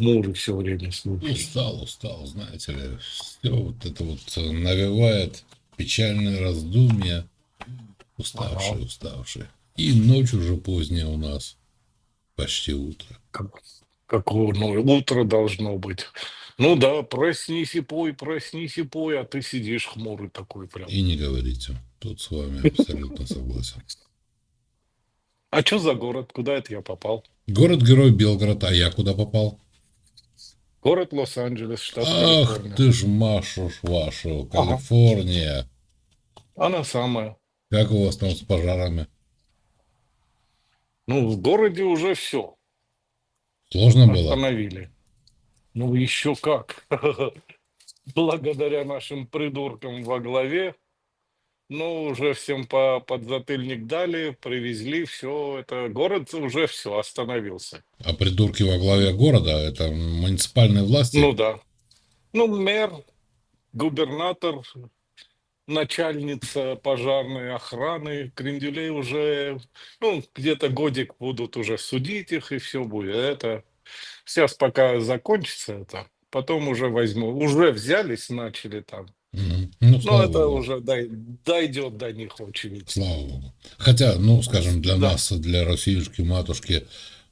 хмурый все время, слушай. Устал, устал, знаете ли. Все вот это вот э, навевает печальное раздумье. Уставший, Ага. уставший. И ночь уже поздняя у нас. Почти утро. Как, какое ну, утро должно быть. Ну да, проснись и пой, проснись и пой, а ты сидишь хмурый такой прям. И не говорите. Тут с вами абсолютно согласен. А что за город? Куда это я попал? Город-герой Белгород, а я куда попал? Город Лос-Анджелес, штат Ах Калифорния. ты ж Машу ж вашу, Ага. Калифорния. Она самая. Как у вас там с пожарами? Ну, в городе уже все Сложно было? остановили. Ну, еще как. Благодаря нашим придуркам во главе. Ну, уже всем по подзатыльник дали, привезли, все. Это город уже все остановился. А придурки во главе города, это муниципальные власти? Ну да. Ну, мэр, губернатор, начальница пожарной охраны, кренделей уже, ну, где-то годик будут уже судить их, и все будет. Это сейчас пока закончится это, потом уже возьму. Уже взялись, начали там. Мгм. Ну, Но слава это богу. уже дай- дойдет до них очередь. Слава богу. Хотя, ну, скажем, для Да. нас, для россиюшки, матушки,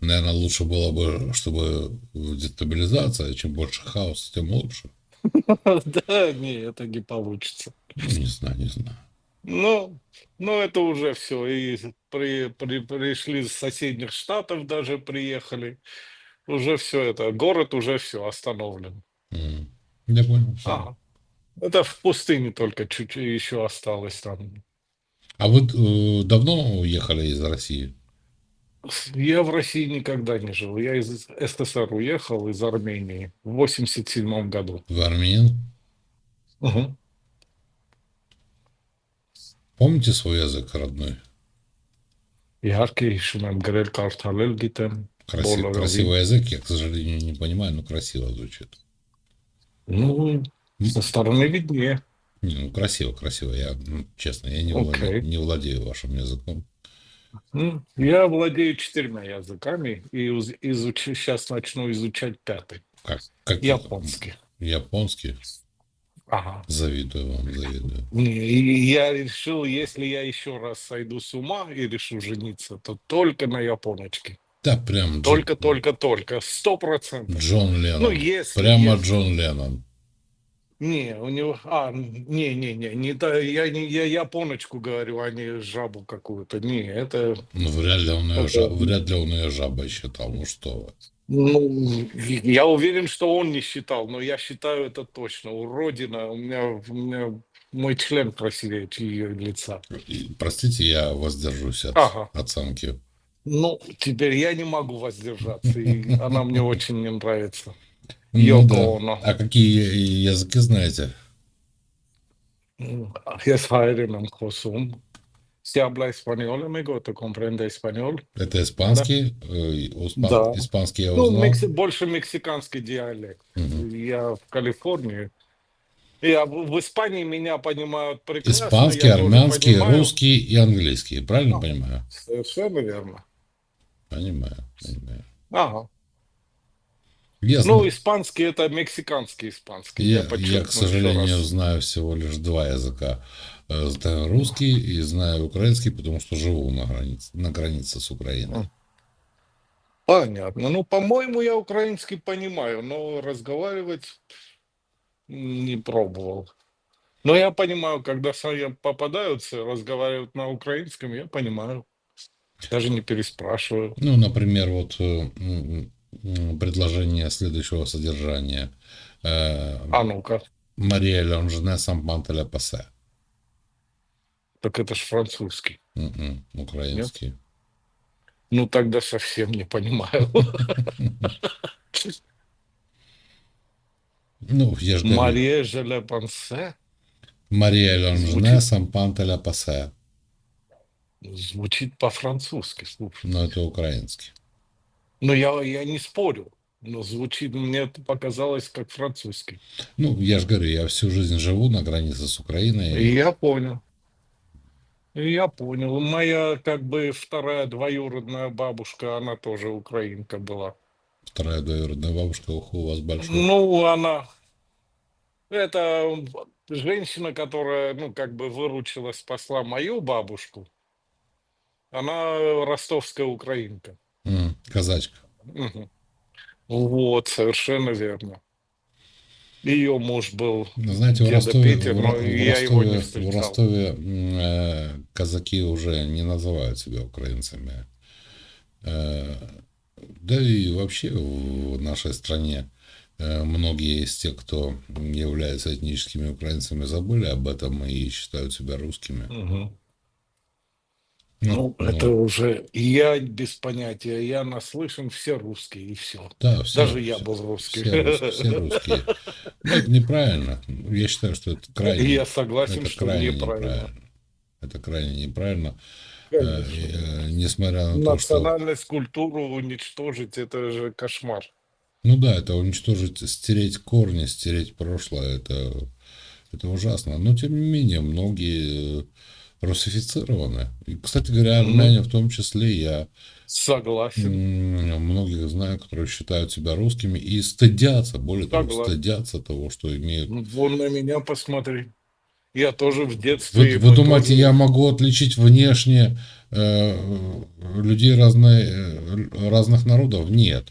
наверное, лучше было бы, чтобы дестабилизация, чем больше хаоса, тем лучше. Да, не, это не получится. Не знаю, не знаю. Ну, ну это уже все. И при, при- пришли с соседних штатов даже приехали. Уже все это. Город уже все остановлен. Я понял. Ага. Ну, Это в пустыне только чуть-чуть еще осталось там. А вы э, давно уехали из России? Я в России никогда не жил. Я из СССР уехал, из Армении, в 87 году. В Армению? Угу. Помните свой язык родной? Яркий, шумен грель карталель гитем. Красив, красивый язык, я, к сожалению, не понимаю, но красиво звучит. Ну, со стороны виднее. Не, ну, красиво, красиво. Я, ну, честно, я не, владею, Окей. не владею вашим языком. Ну, Я владею четырьмя языками и изучу, сейчас начну изучать пятый. Как, как Японский. Японский. Ага. Завидую вам, завидую. Я решил, если я еще раз сойду с ума и решу жениться, то только на японочке. Да, прям Джон- Только, только, только. Сто процентов. Джон Леннон. Ну, если... Прямо если- Джон Леннон. Не, у него... А, не, не, не, не та- я, не, я японочку говорю, а не жабу какую-то. Не, это... Ну, вряд ли он ее, Это- жа- вряд ли он ее жабой считал. Ну что вы. Ну, я уверен, что он не считал, но я считаю это точно. Уродина, у меня, у меня мой член красивее ее лица. Простите, я воздержусь от Ага. оценки. Ну, теперь я не могу воздержаться, и она мне очень не нравится. Йоко ну, да. А какие языки знаете? Ну, я Yes, Хайрим Косум. Se habla español, могу, te comprende español? Это испанский? Да. Э, да. Испанский я ну, узнал. Ну, мекси... больше мексиканский диалект. Угу. Я в Калифорнии. Я в Испании меня понимают прекрасно. Испанский, армянский, понимаю... русский и английский, правильно а, понимаю? Совершенно верно. Понимаю, понимаю. Ага. Я, Ну, испанский это мексиканский испанский. я, я, подчеркну к сожалению, раз. знаю всего лишь два языка. Э, Знаю русский и знаю украинский, потому что живу на границе, на границе с Украиной. Понятно. Ну, по-моему, я украинский понимаю, но разговаривать не пробовал. Но я понимаю, когда сами попадаются, разговаривают на украинском, я понимаю. Даже не переспрашиваю. Ну, например, вот э, предложение следующего содержания. Э, А ну-ка, Мария Лонжене Сампантеля Пасе. так это ж французский. М-м, Украинский. Ну, тогда совсем не понимаю. Ну, я же. Мария Желе Пансе Мария Звучит- Сампантеля Пасе. звучит по-французски, слушай. Но это украинский. Но я, я не спорю. Но звучит, мне это показалось как французский. Ну, я же говорю, я всю жизнь живу на границе с Украиной. И я понял. Я понял. Моя как бы вторая двоюродная бабушка, она тоже украинка была. Вторая двоюродная бабушка ухо у вас большой. Ну, она... Это женщина, которая, ну, как бы выручила, спасла мою бабушку. Она ростовская украинка. Казачка. Вот, совершенно верно. Ее муж был Ну, Знаете, в Ростове, Пети, в, но в я его не Ростове, в. Ростове э, казаки уже не называют себя украинцами. Э, Да и вообще в нашей стране э, многие из тех, кто являются этническими украинцами, забыли об этом и считают себя русскими. Мгм. Ну, Ну, это уже я без понятия. Я наслышан, все русские, и все. да, все, Даже я все- был русский. все все русские. Ну, это неправильно. Я считаю, что это крайне, И я согласен, это что крайне неправильно. неправильно. Это крайне неправильно. Э, Конечно. э, Несмотря на то, что... Национальность, культуру уничтожить, это же кошмар. Ну да, это уничтожить, стереть корни, стереть прошлое, это, это ужасно. Но тем не менее, многие э, русифицированы. И, кстати говоря, армяне в том числе, я Согласен. многих знаю, которые считают себя русскими и стыдятся, более того, Согласен. стыдятся того, что имеют. Вон на меня посмотри. Я тоже в детстве... Вы, вы думаете, тоже- я могу отличить внешне э, людей разной, э, разных народов? Нет.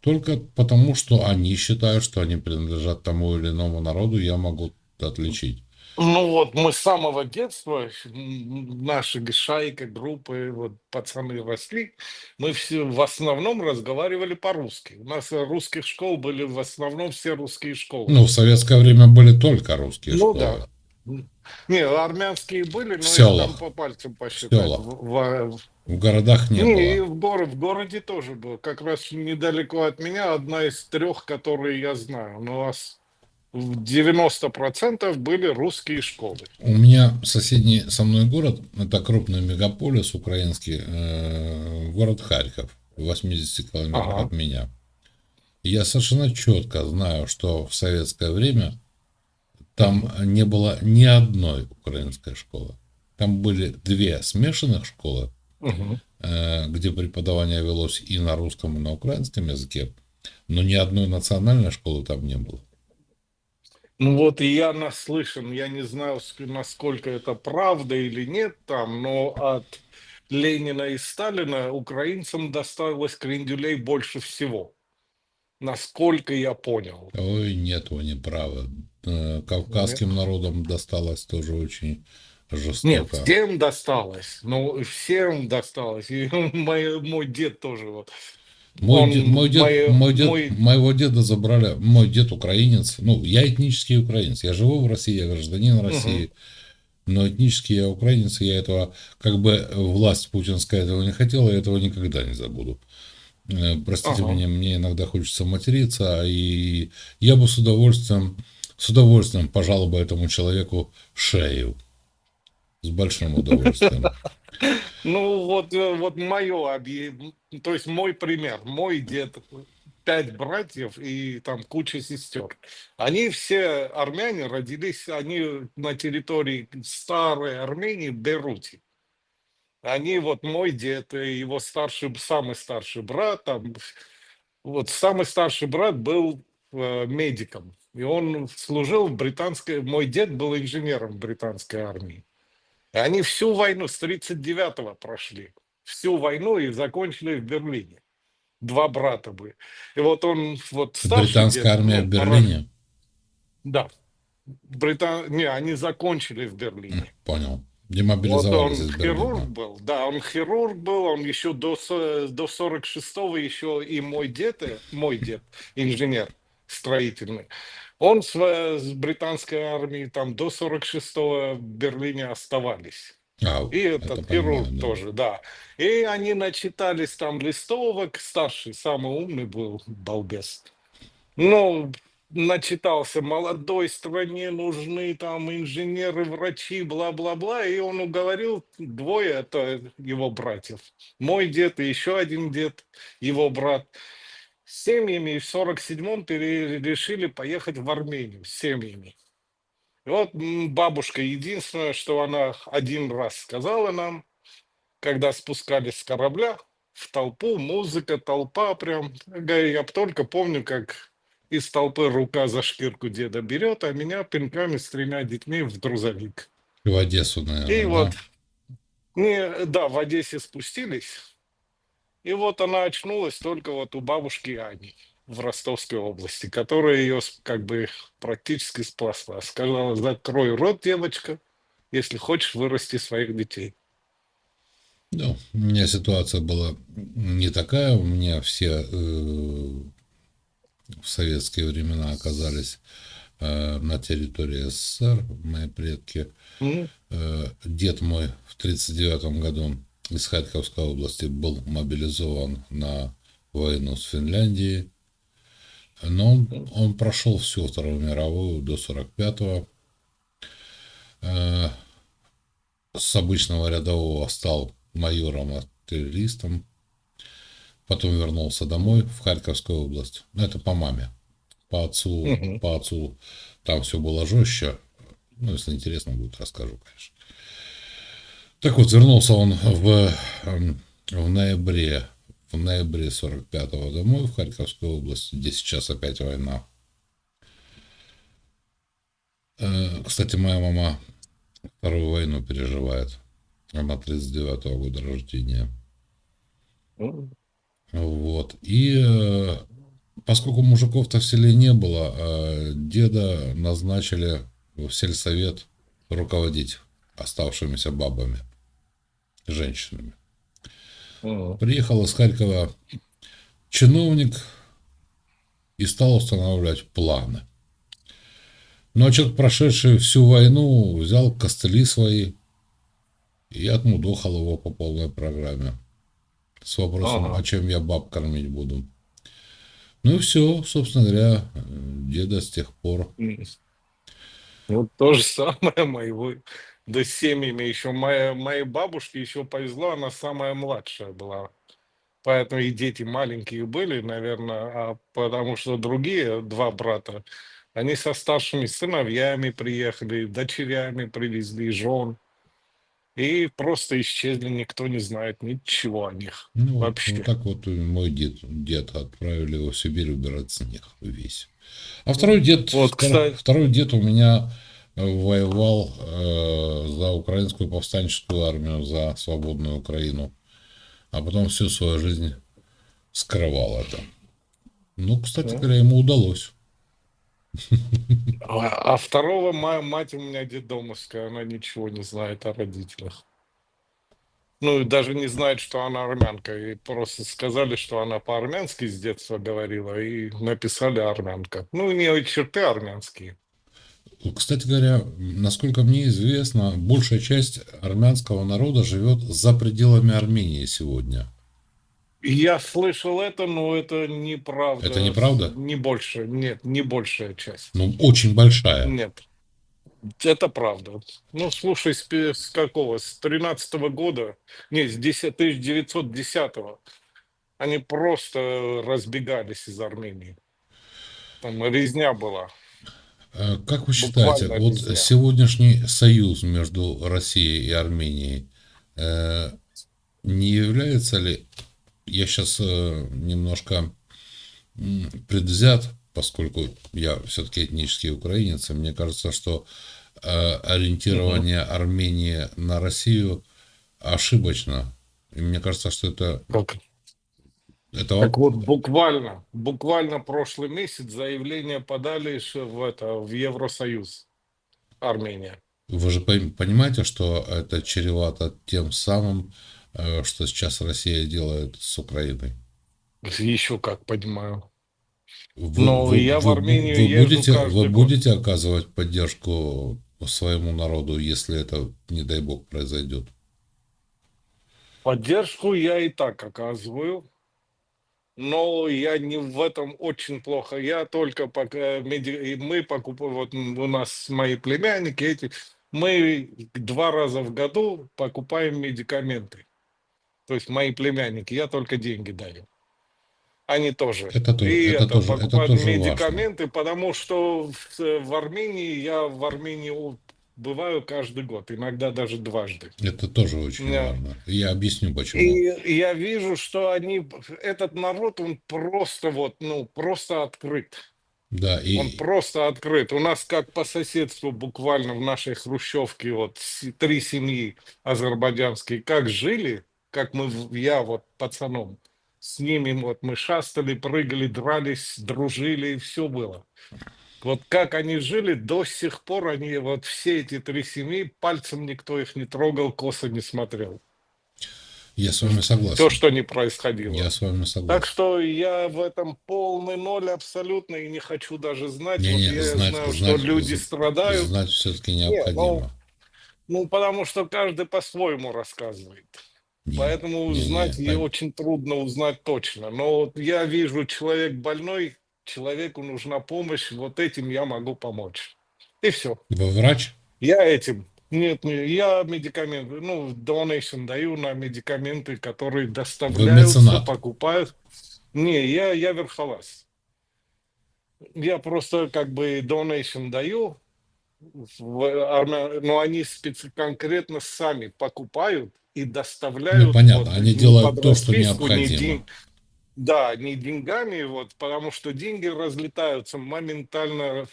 Только потому, что они считают, что они принадлежат тому или иному народу, я могу отличить. Ну вот мы с самого детства, м, наши г- шайка, группы, вот пацаны росли, мы все в основном разговаривали по-русски. У нас э, русских школ были в основном все русские школы. Ну, в советское время были только русские Ну школы. да. Не, армянские были, но В их селах. там по пальцам посчитать. селах. В- в- В городах не, Не, и было. в, горо- в городе тоже был. Как раз недалеко от меня одна из трех, которые я знаю. Но у нас в 90% были русские школы. У меня соседний со мной город, это крупный мегаполис украинский, э, город Харьков, в 80 километрах Ага. от меня. И я совершенно четко знаю, что в советское время там не было ни одной украинской школы. Там были две смешанных школы, э, где преподавание велось и на русском, и на украинском языке, но ни одной национальной школы там не было. Ну вот и я наслышан, я не знаю, ск- насколько это правда или нет там, но от Ленина и Сталина украинцам досталось крендюлей больше всего. Насколько я понял. Ой, нет, вы не правы. Э, Кавказским народам досталось тоже очень Нет, жестоко. всем досталось. Ну, всем досталось. И мой, мой дед тоже вот. Мой, он дед, мой, дед, мои- мой дед- мой- моего деда забрали, мой дед украинец, ну, я этнический украинец, я живу в России, я гражданин России, но этнический я украинец, и я этого, как бы власть путинская этого не хотела, я этого никогда не забуду. Э, Простите Ага. меня, мне иногда хочется материться, и я бы с удовольствием, с удовольствием пожал бы этому человеку шею. С большим удовольствием. Ну, вот, э, вот мое, объ- то есть мой пример. Мой дед, пять братьев и там куча сестер. Они все армяне, родились они на территории старой Армении, Берути. Они, вот мой дед, и его старший, самый старший брат, там, вот самый старший брат был э, медиком. И он служил в британской, мой дед был инженером в британской армии. И они всю войну с 39-го прошли. Всю войну и закончили в Берлине. Два брата были. И вот он, вот старший Британская дед, армия ну, в пора- Берлине? Да. Британ... Не, они закончили в Берлине. Понял. Вот он Демобилизовались из хирург Берлина. был, да, он хирург был, он еще до, со- до 46-го еще и мой дед, э, мой дед, инженер строительный, он с, э, с британской армией там до 46-го в Берлине оставались. А, И это этот понимаю, хирург да. тоже, да. И они начитались там листовок, старший, самый умный был, балбес. Ну, начитался, молодой стране нужны там инженеры, врачи, бла-бла-бла, и он уговорил двое, это его братьев, мой дед и еще один дед, его брат, с семьями в 47-м пере- решили поехать в Армению с семьями. И вот бабушка единственное, что она один раз сказала нам, когда спускались с корабля, в толпу, музыка, толпа прям. Я только помню, как из толпы рука за шкирку деда берет, а меня пинками с тремя детьми в грузовик. В Одессу, И наверное, вот, да? не, да, в Одессе спустились, и вот она очнулась только вот у бабушки Ани в Ростовской области, которая ее как бы практически спасла. Сказала, закрой рот, девочка, если хочешь вырасти своих детей. Ну, у меня ситуация была не такая. У меня все э, в советские времена оказались э, на территории СССР, мои предки. М, Э, дед мой в 1939 году из Харьковской области был мобилизован на войну с Финляндией. Но он, он прошел всю Вторую мировую до 45-го. Э, с обычного рядового стал майором-артиллеристом. Потом вернулся домой в Харьковскую область. Ну, это по маме. По отцу, Мгм. по отцу там все было жестче. Ну, если интересно будет, расскажу, конечно. Так вот, вернулся он в, эм, в ноябре, в ноябре 45-го домой в Харьковскую область, где сейчас опять война. Э, Кстати, моя мама вторую войну переживает. Она 39-го года рождения. Вот. И э, поскольку мужиков-то в селе не было, э, деда назначили в сельсовет руководить оставшимися бабами, женщинами. м. Приехал из Харькова чиновник и стал устанавливать планы. Но человек, прошедший всю войну, взял костыли свои и отмудохал его по полной программе. С вопросом, Ага. а чем я баб кормить буду. Ну и все, собственно говоря, э, деда с тех пор. Вот то же самое моего, да с семьями еще. Моя, моей бабушке еще повезло, она самая младшая была. Поэтому и дети маленькие были, наверное, а потому что другие два брата, они со старшими сыновьями приехали, дочерями привезли, жен. И просто исчезли, никто не знает ничего о них. Ну, Вообще. вот так вот и мой дед, дед отправили его в Сибирь убирать снег весь. А второй дед, Вот, втор- кстати. второй дед у меня э, воевал э, за украинскую повстанческую армию, за свободную Украину. А потом всю свою жизнь скрывал это. Ну, кстати Да. говоря, ему удалось. А, а второго моя мать у меня детдомовская, она ничего не знает о родителях. Ну, и даже не знает, что она армянка. И просто сказали, что она по-армянски с детства говорила, и написали армянка. Ну, у нее черты армянские. Кстати говоря, насколько мне известно, большая часть армянского народа живет за пределами Армении сегодня. Я слышал это, но это неправда. Это неправда? Не больше, нет, не большая часть. Ну, очень большая. Нет. Это правда. Ну, слушай, с, с какого? С 13 года, не, с 10, 1910 они просто разбегались из Армении. Там резня была. Э, Как вы считаете, Буквально вот везде. сегодняшний союз между Россией и Арменией э, не является ли, я сейчас немножко м, предвзят, поскольку я все-таки этнический украинец, и мне кажется, что э, ориентирование Армении на Россию ошибочно. И мне кажется, что это, Как, это так вот, буквально, буквально прошлый месяц заявление подали ш- в, это, в Евросоюз. Армения. Вы же понимаете, что это чревато тем самым, э, что сейчас Россия делает с Украиной? Еще как понимаю. Вы, Но вы- я в вы- Армению вы езжу будете, вы год. будете оказывать поддержку своему народу, если это, не дай бог, произойдет? Поддержку я и так оказываю, но я не в этом очень плохо. Я только пока меди- мы покупаем, вот у нас мои племянники эти, мы два раза в году покупаем медикаменты. То есть мои племянники, я только деньги даю. Они тоже. Это, то- И это это, тоже, это покупают тоже важно. медикаменты, потому что в, в Армении, я в Армении бываю каждый год, иногда даже дважды. Это тоже очень Да. важно. Я объясню почему. И я вижу, что они, этот народ, он просто вот, ну, просто открыт. Да, и Он просто открыт. У нас как по соседству буквально в нашей хрущевке вот три семьи азербайджанские, как жили, как мы, я вот пацаном, с ними вот мы шастали, прыгали, дрались, дружили, и все было. Вот как они жили, до сих пор они, вот все эти три семьи, пальцем никто их не трогал, косо не смотрел. я с вами согласен. То, что не происходило. Я с вами согласен. Так что я в этом полный ноль абсолютно и не хочу даже знать. Не, вот не, я знать- знаю, знать- что люди страдают. Знать все-таки Не, необходимо. Ну, потому что каждый по-своему рассказывает. Не, Поэтому не, не, узнать ей пон- очень трудно узнать точно. Но вот я вижу, человек больной, человеку нужна помощь, вот этим я могу помочь. И все. Вы врач? Я этим. Нет, не, я медикаменты, ну, donation даю на медикаменты, которые доставляются, покупают. Не, я, я верхолаз. Я просто как бы donation даю, армя- но они специ- конкретно сами покупают и доставляют. Ну, понятно, вот, они не делают то, что не необходимо. ден- Да, не деньгами, вот, потому что деньги разлетаются моментально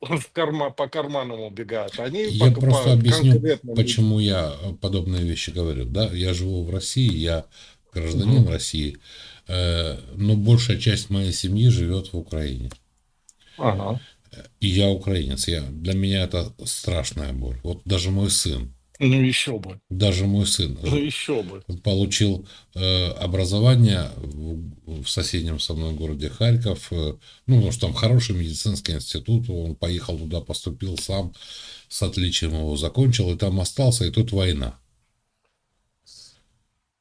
в, в карма, по карманам убегают. Они Я просто объясню, почему я э, подобные вещи говорю. Да, я живу в России, я гражданин Мгм. России, э, но большая часть моей семьи живет в Украине. Ага. И я украинец. Я, для меня это страшная боль. Вот даже мой сын, Ну еще бы, даже мой сын ну еще бы. получил э, образование в, в соседнем со мной городе Харьков. э, ну, потому что там хороший медицинский институт. Он поехал туда, поступил сам, с отличием его закончил, и там остался, и тут война.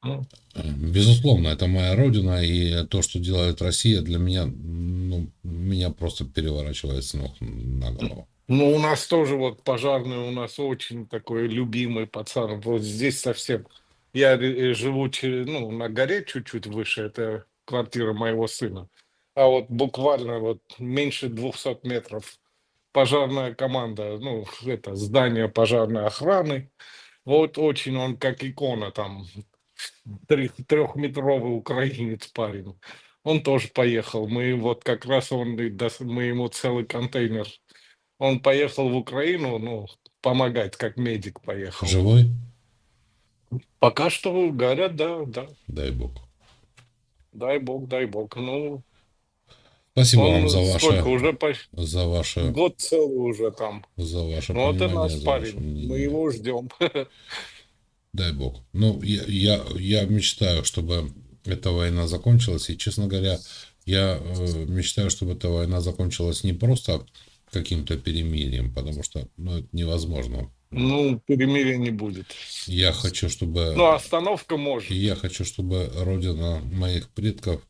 Ну, Э, Безусловно, это моя родина, и то, что делает Россия, для меня, ну, меня просто переворачивает с ног на голову. Ну, у нас тоже вот пожарный, у нас очень такой любимый пацан. Вот здесь совсем. Я ре- живу че- ну, на горе чуть-чуть выше, это квартира моего сына. А вот буквально вот меньше 200 метров пожарная команда, ну, это здание пожарной охраны. Вот очень он как икона там, трехметровый украинец парень. Он тоже поехал. Мы вот как раз он, мы ему целый контейнер. Он поехал в Украину, ну, помогать, как медик поехал. Живой? Пока что говорят, да, да. Дай бог. Дай бог, дай бог. Ну, Спасибо он вам за сколько ваше, уже почти за ваше, год целый уже там. за ваше Ну, это понимание, наш парень. ваше. Мы его ждем. Дай бог. Ну, я, я, я мечтаю, чтобы эта война закончилась. И, честно говоря, я э, мечтаю, чтобы эта война закончилась не просто каким-то перемирием, потому что ну, это невозможно. Ну, перемирия не будет. Я хочу, чтобы... Ну, остановка может. Я хочу, чтобы родина моих предков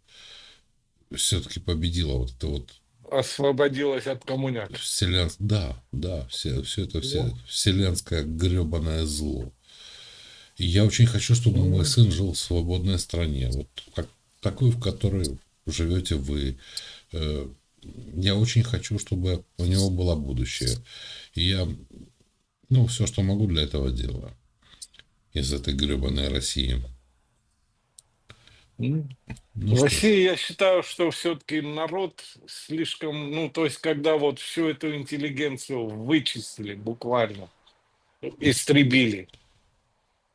все-таки победила вот это вот Освободилась от коммуняк. вселен... Да, да, все, все это все, Ну. вселенское гребаное зло. И я очень хочу, чтобы Ну. мой сын жил в свободной стране, вот как такой, в которой живете вы. Э, Я очень хочу, чтобы у него было будущее. И я, ну, все, что могу для этого делаю. Из этой гребаной России. М. Ну, В что ж. России, я считаю, что все-таки народ слишком, ну, то есть, когда вот всю эту интеллигенцию вычислили буквально, истребили,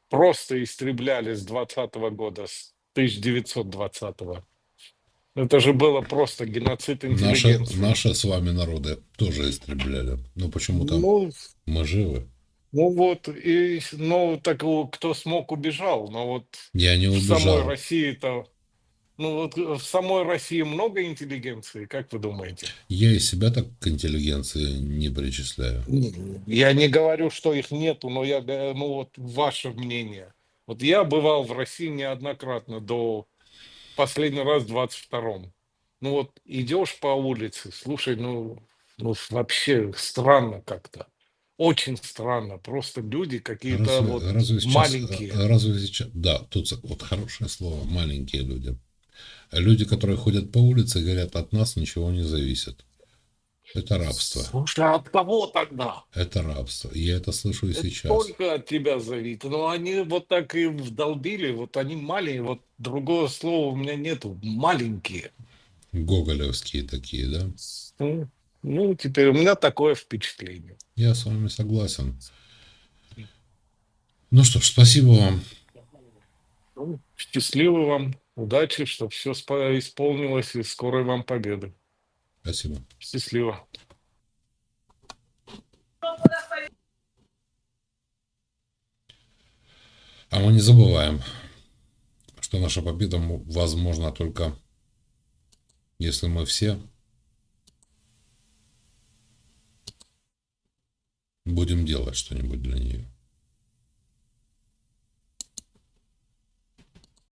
просто истребляли с 20 года, с 1920 -го. Это же было просто геноцид Наши, интеллигенции. наши с вами народы тоже истребляли. Но почему-то Ну, мы живы. ну вот, и, ну, так кто смог, убежал, но вот Я не в самой убежал. России-то, ну вот в самой России много интеллигенции, как вы думаете? Я и себя так к интеллигенции не причисляю. Я не говорю, что их нету, но я, ну вот ваше мнение. Вот я бывал в России неоднократно до последний раз в 22-м. Ну вот идешь по улице, слушай, ну, ну вообще странно как-то. Очень странно. Просто люди какие-то Разве, вот разве сейчас, маленькие. э, разве сейчас, да, тут вот хорошее слово, маленькие люди. Люди, которые ходят по улице, говорят, от нас ничего не зависит. Это рабство. Слушай, а от кого тогда? Это рабство. Я это слышу и Это сейчас. только от тебя зависит. Но они вот так и вдолбили, вот они маленькие, вот другого слова у меня нету, маленькие. Гоголевские такие, да? Ну, ну, теперь у меня такое впечатление. Я с вами согласен. Ну что ж, спасибо вам. Ну, Счастливо вам, удачи, чтобы все исполнилось и скорой вам победы. Спасибо. Счастливо. А мы не забываем, что наша победа возможна только если мы все будем делать что-нибудь для нее.